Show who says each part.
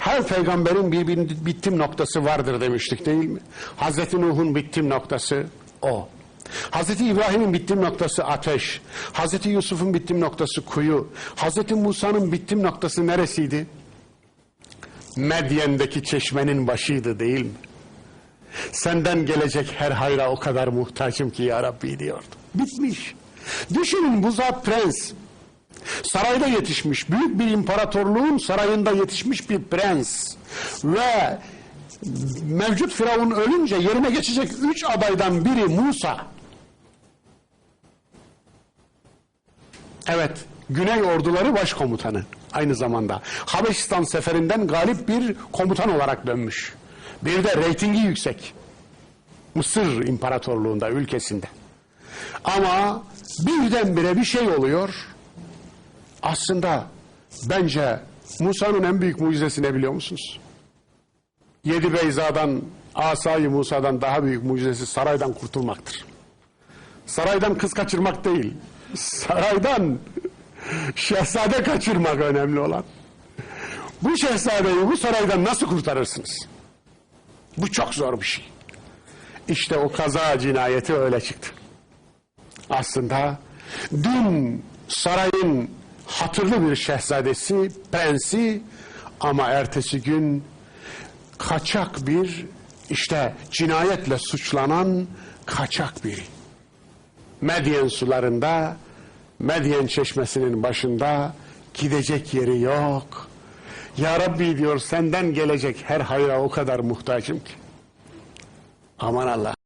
Speaker 1: Her peygamberin bir, bittim noktası vardır demiştik değil mi? Hazreti Nuh'un bittim noktası o. Hazreti İbrahim'in bittim noktası ateş. Hazreti Yusuf'un bittim noktası kuyu. Hazreti Musa'nın bittim noktası neresiydi? Medyen'deki çeşmenin başıydı değil mi? Senden gelecek her hayra o kadar muhtacım ki ya Rabbi diyordu. Bitmiş. Düşünün bu zat prens. Sarayda yetişmiş, büyük bir imparatorluğun sarayında yetişmiş bir prens. Ve mevcut Firavun ölünce yerine geçecek üç adaydan biri Musa. Evet, Güney Orduları Başkomutanı aynı zamanda. Habeşistan seferinden galip bir komutan olarak dönmüş. Bir de reytingi yüksek. Mısır İmparatorluğunda, ülkesinde. Ama birdenbire bir şey oluyor. Aslında bence Musa'nın en büyük mucizesi ne biliyor musunuz? Yedi Beyza'dan, Asayı Musa'dan daha büyük mucizesi saraydan kurtulmaktır. Saraydan kız kaçırmak değil, saraydan şehzade kaçırmak önemli olan. Bu şehzadeyi bu saraydan nasıl kurtarırsınız? Bu çok zor bir şey. İşte o kaza cinayeti öyle çıktı. Aslında dün sarayın hatırlı bir şehzadesi, prensi ama ertesi gün kaçak bir işte cinayetle suçlanan kaçak biri. Medyen sularında, Medyen çeşmesinin başında gidecek yeri yok. Ya Rabbi diyor senden gelecek her hayra o kadar muhtacım ki. Aman Allah.